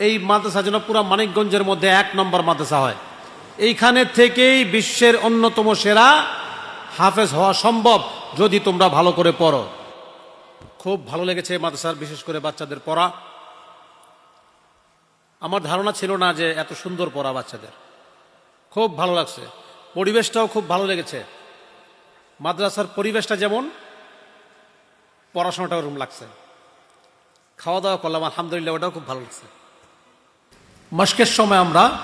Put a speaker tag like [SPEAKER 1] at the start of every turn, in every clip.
[SPEAKER 1] এই মাদ্রাসা যেন পুরো মানিকগঞ্জের মধ্যে এক নম্বর মাদ্রাসা হয়। এইখানে থেকেই বিশ্বের অন্যতম সেরা হাফেজ হওয়া সম্ভব যদি তোমরা ভালো করে পড়ো। খুব ভালো লেগেছে এই মাদ্রাসার, বিশেষ করে বাচ্চাদের পড়া। আমার ধারণা ছিল না যে এত সুন্দর পড়া বাচ্চাদের। খুব ভালো লাগছে। পরিবেশটাও খুব ভালো লেগেছে। মাদ্রাসার পরিবেশটা যেমন, পড়াশোনাটাও রুম লাগছে। খাওয়া দাওয়া করলাম, আলহামদুলিল্লাহ, ওটাও খুব ভালো লাগছে। মস্কের সময় আমরা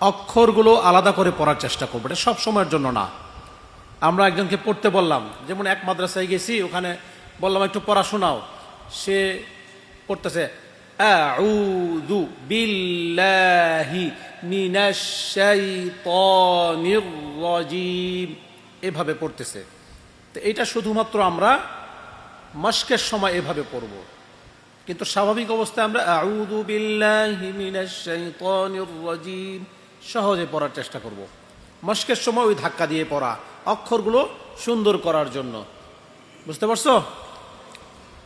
[SPEAKER 1] অক্ষরগুলো আলাদা করে পড়ার চেষ্টা করব। এটা সব সময়ের জন্য না। আমরা একজনকে পড়তে বললাম, যেমন এক মাদ্রাসায় গেছি, ওখানে বললাম, একটু পড়াশোনাও। সে পড়তেছে এভাবে পড়তেছে। তো এটা শুধুমাত্র আমরা মস্কের সময় এভাবে পড়ব। কিন্তু স্বাভাবিক অবস্থায় আমরা আউযু বিল্লাহি রাজিম সহজে পড়ার চেষ্টা করব। মস্কের সময় ওই ধাক্কা দিয়ে পড়া অক্ষরগুলো সুন্দর করার জন্য। বুঝতে পারছ?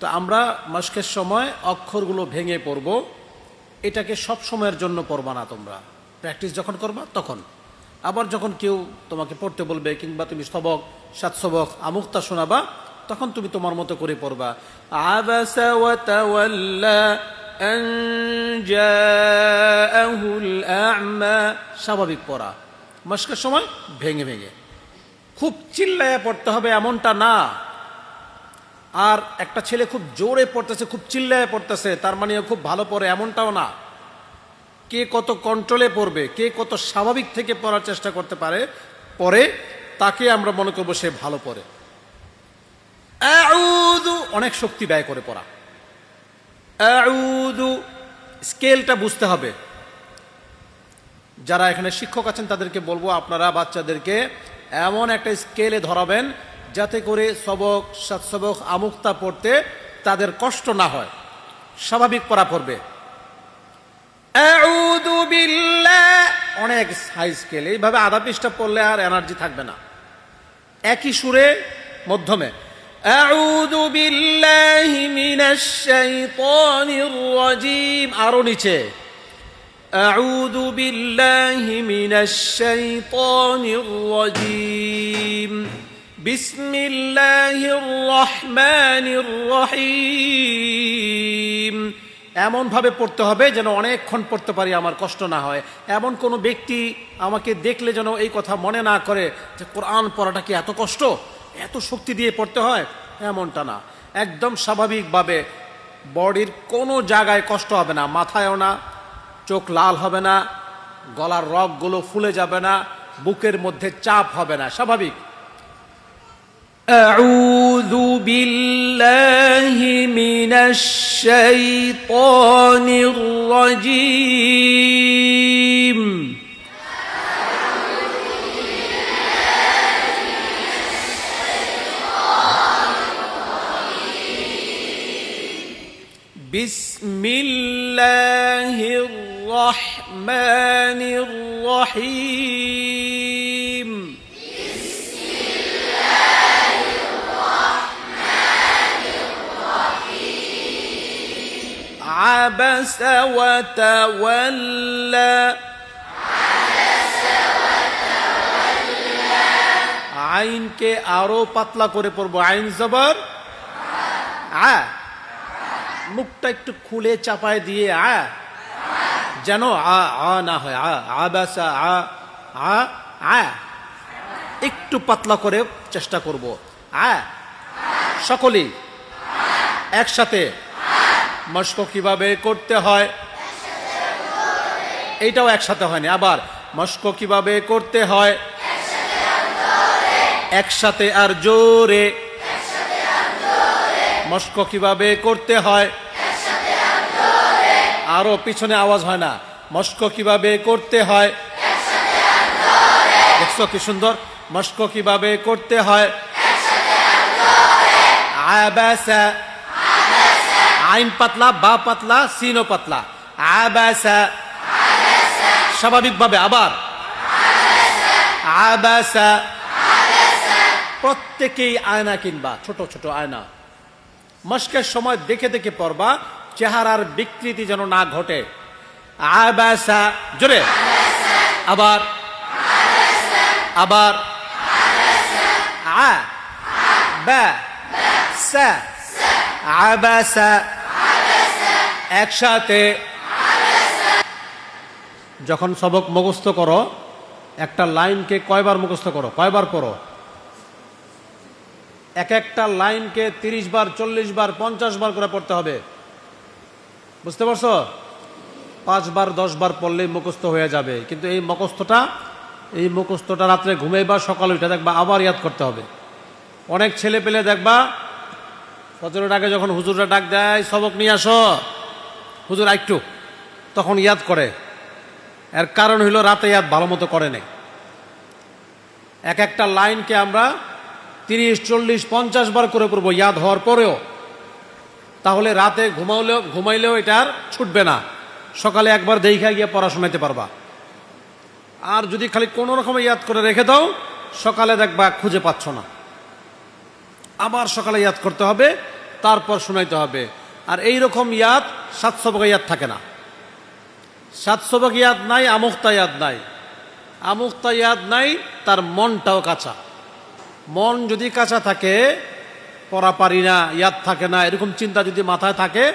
[SPEAKER 1] তো আমরা মস্কের সময় অক্ষরগুলো ভেঙে পড়ব। এটাকে সব সময়ের জন্য পড়বা না তোমরা। প্র্যাকটিস যখন করবা, তখন। আবার যখন কেউ তোমাকে পড়তে বলবে কিংবা তুমি সবক সাত সবক আমুক্তা শোনাবা তখন তুমি তোমার মতো করে পড়বা। স্বাভাবিক পড়া। মস্কের সময় ভেঙে ভেঙে। খুব চিল্লায় পড়তে হবে এমনটা না। আর একটা ছেলে খুব জোরে পড়তেছে, খুব চিল্লায় পড়তেছে, তার মানে খুব ভালো পড়ে এমনটাও না। কে কত কন্ট্রোলে পড়বে, কে কত স্বাভাবিক থেকে পড়ার চেষ্টা করতে পারে পরে তাকে আমরা মনে করব সে ভালো পড়ে। অনেক শক্তি ব্যয় করে পড়া। স্কেলটা বুঝতে হবে। যারা এখানে শিক্ষক আছেন, তাদেরকে বলব আপনারা বাচ্চাদেরকে এমন একটা স্কেলে ধরাবেন যাতে করে সবক সবক আমুক্তা পড়তে তাদের কষ্ট না হয়। স্বাভাবিক পড়া পড়বে। অনেক হাই স্কেল। এইভাবে আধা পৃষ্ঠা পড়লে আর এনার্জি থাকবে না। একই সুরে মধ্যমে। আউযু বিল্লাহি মিনাশ শাইতানির রাজিম আরো নিচে أعوذ بالله من الشيطان الرجيم بسم الله الرحمن الرحيم এমন ভাবে পড়তে হবে যেন অনেকক্ষণ পড়তে পারি আমার কষ্ট না হয় এমন কোনো ব্যক্তি আমাকে দেখলে যেন এই কথা মনে না করে যে কোরআন পড়াটা কি এত কষ্ট এত শক্তি দিয়ে পড়তে হয় এমনটা না একদম স্বাভাবিকভাবে বডির কোনো জায়গায় কষ্ট হবে না মাথায়ও না চোখ লাল হবে না গলার রগগুলো ফুলে যাবে না বুকের মধ্যে চাপ হবে না স্বাভাবিক أعوذ بالله من الشيطان الرجيم بسم الله الرحمن الرحيم عبس وتولى আইনকে আরো পাতলা করে পড়বো আইন জবর আ মুখটা একটু খুলে চাপায় দিয়ে আ। যেন আ আ না হয়, আ আ বাসা আ আ আ। একটু পাতলা করে চেষ্টা করব। আ। সকলেই একসাথে মস্ক কীভাবে করতে হয়? এইটাও একসাথে হয়নি, আবার মস্ক কীভাবে করতে হয়? একসাথে আর জোরে। মস্ক কীভাবে করতে হয়? আরও পিছনে আওয়াজ হয় না। মস্ক কীভাবে করতে হয়? দেখছ কি সুন্দর? মস্ক কীভাবে করতে হয়? আইন পাতলা, বা পাতলা সিনো পাতলা। আবাসা। স্বাভাবিকভাবে আবার। প্রত্যেকেই আয়না কিনবা, ছোট ছোট আয়না। মস্কের সময় দেখে দেখে পড়বা, চেহারার বিকৃতি যেন না ঘটে। আবাসা, জোরে। আবার। আবার। একসাথে। যখন সবক মুখস্থ করো, একটা লাইনকে কয়বার মুখস্থ করো? কয়বার পড়ো? এক একটা লাইনকে তিরিশ বার, চল্লিশ বার, পঞ্চাশ বার করে পড়তে হবে। বুঝতে পারছ? পাঁচবার দশ বার পড়লেই মুখস্থ হয়ে যাবে। কিন্তু এই মুখস্থটা এই মুখস্থটা রাত্রে ঘুমাইবা, সকালে উঠে দেখবা আবার ইয়াদ করতে হবে। অনেক ছেলে পেলে দেখবা, ফজরের আগে যখন হুজুররা ডাক দেয়, সবক নিয়ে আসো। হুজুর একটু তখন ইয়াদ করে। এর কারণ হইল রাতে ইয়াদ ভালো মতো করে নেই। এক একটা লাইনকে আমরা তিরিশ, চল্লিশ, পঞ্চাশ বার করে পড়ব ইয়াদ হওয়ার পরেও, তাহলে রাতে ঘুমাইলেও ঘুমাইলেও আর ছুটবে না। সকালে একবার দেখা গিয়ে পড়াশোনাতে পারবা। আর যদি খালি কোনো রকমে ইয়াদ করে রেখে দাও, সকালে দেখবা খুঁজে পাচ্ছ না। আবার সকালে ইয়াদ করতে হবে, তারপর শোনাইতে হবে। আর এই রকম ইয়াদ সাতশো ভাগ ইয়াদ থাকে না। সাতশো ভাগ ইয়াদ নাই, আমুক্তা ইয়াদ নাই। আমুক্তা ইয়াদ নাই, তার মনটাও কাঁচা। মন যদি কাঁচা থাকে, পড়া পারি না, ইয়াদ থাকে না, এরকম চিন্তা যদি মাথায় থাকে,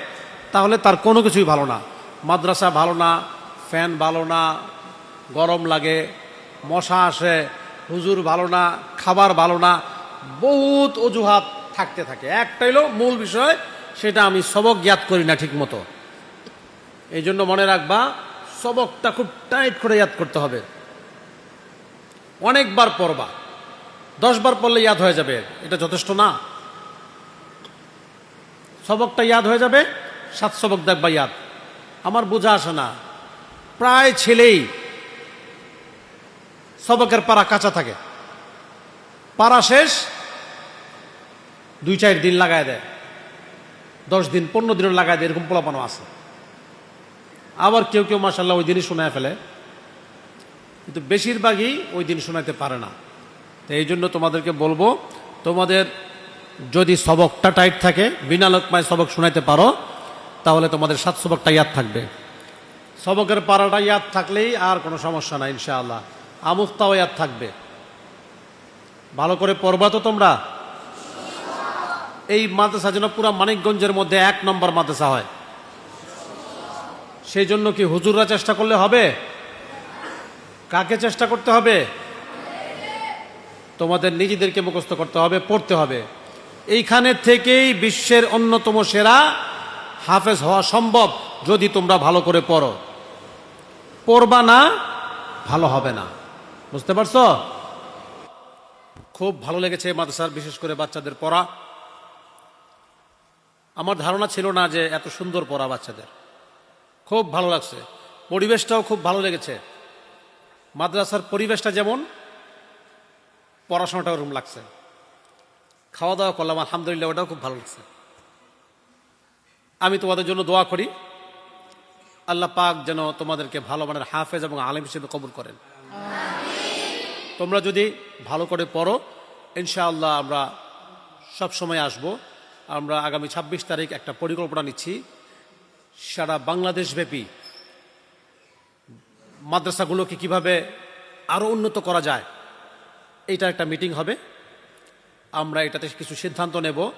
[SPEAKER 1] তাহলে তার কোনো কিছুই ভালো না। মাদ্রাসা ভালো না, ফ্যান ভালো না, গরম লাগে, মশা আসে, হুজুর ভালো না, খাবার ভালো না, বহুত অজুহাত থাকতে থাকে। একটা হলো মূল বিষয়, সেটা আমি সবক জ্ঞাত করি না ঠিক মতো এই জন্য মনে রাখবা, সবকটা খুব টাইট করে ইয়াদ করতে হবে। অনেকবার পড়বা। দশবার পড়লে ইয়াদ হয়ে যাবে। এটা যথেষ্ট না। সবকটা ইয়াদ হয়ে যাবে, সাত সবক দেখবা ইয়াদ। আমার বোঝা আসে না। প্রায় ছেলেই সবকের পাড়া কাঁচা থাকে। পাড়া শেষ, দুই চার দিন লাগায় দেয়। দশ দিন, পনেরো দিনও লাগায় দেয়, এরকম পোলাপানো আছে। আবার কেউ কেউ মাসাল্লাহ ওই দিনই শোনায় ফেলে। কিন্তু বেশিরভাগই ওই দিন শোনাতে পারে না। তো এই জন্য তোমাদেরকে বলব, তোমাদের যদি সবকটা টাইট থাকে, বিনা লোকমায় সবক শোনাইতে পারো, তাহলে তোমাদের সাত সবকটা ইয়াদ থাকবে। সবকের পাড়াটা ইয়াদ থাকলেই আর কোনো সমস্যা নাই, ইনশাআল্লাহ। আমুক্তাও ইয়াদ থাকবে। ভালো করে পড়বা তো তোমরা। এই মাদ্রাসা যেন পুরো মানিকগঞ্জের মধ্যে এক নম্বর মাদ্রাসা হয়। সেই জন্য কি হুজুররা চেষ্টা করলে হবে? কাকে চেষ্টা করতে হবে? তোমাদের নিজেদেরকে মুখস্থ করতে হবে, পড়তে হবে। এইখানে থেকেই বিশ্বের অন্যতম সেরা হাফেজ হওয়া সম্ভব যদি তোমরা ভালো করে পড়ো। পড়বা না, ভালো হবে না। বুঝতে পারছ? খুব ভালো লেগেছে মাদ্রাসার, বিশেষ করে বাচ্চাদের পড়া। আমার ধারণা ছিল না যে এত সুন্দর পড়া বাচ্চাদের। খুব ভালো লাগছে। পরিবেশটাও খুব ভালো লেগেছে। মাদ্রাসার পরিবেশটা যেমন পড়াশোনাটাও রুম লাগছে। খাওয়া দাওয়া করলাম আলহামদুলিল্লাহ ওটাও খুব ভালো লাগছে। আমি তোমাদের জন্য দোয়া করি আল্লাহ পাক যেন তোমাদেরকে ভালো মানের হাফেজ এবং আলেম হিসেবে কবুল করেন। তোমরা যদি ভালো করে পড়ো ইনশাআল্লাহ আমরা সব সময় আসব। আমরা আগামী ২৬ তারিখ একটা পরিকল্পনা নিচ্ছি। সারা বাংলাদেশব্যাপী মাদ্রাসাগুলোকে কীভাবে আরও উন্নত করা যায় এইটা একটা মিটিং হবে। আমরা এটাতে কিছু সিদ্ধান্ত নেব।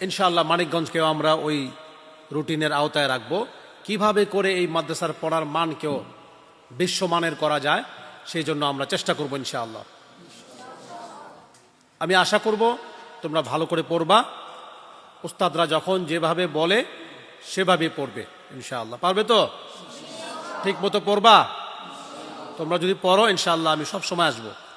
[SPEAKER 1] ইনশাআল্লাহ মানিকগঞ্জকেও আমরা ওই রুটিনের আওতায় রাখব। কীভাবে করে এই মাদ্রাসার পড়ার মানকেও বিশ্বমানের করা যায়, সেই জন্য আমরা চেষ্টা করব ইনশাআল্লাহ। আমি আশা করব তোমরা ভালো করে পড়বা। উস্তাদরা যখন যেভাবে বলে, সেভাবে পড়বে ইনশাআল্লাহ। পারবে তো? ঠিক মতো পড়বা? তোমরা যদি পড়ো, ইনশাআল্লাহ আমি সব সময় আসব।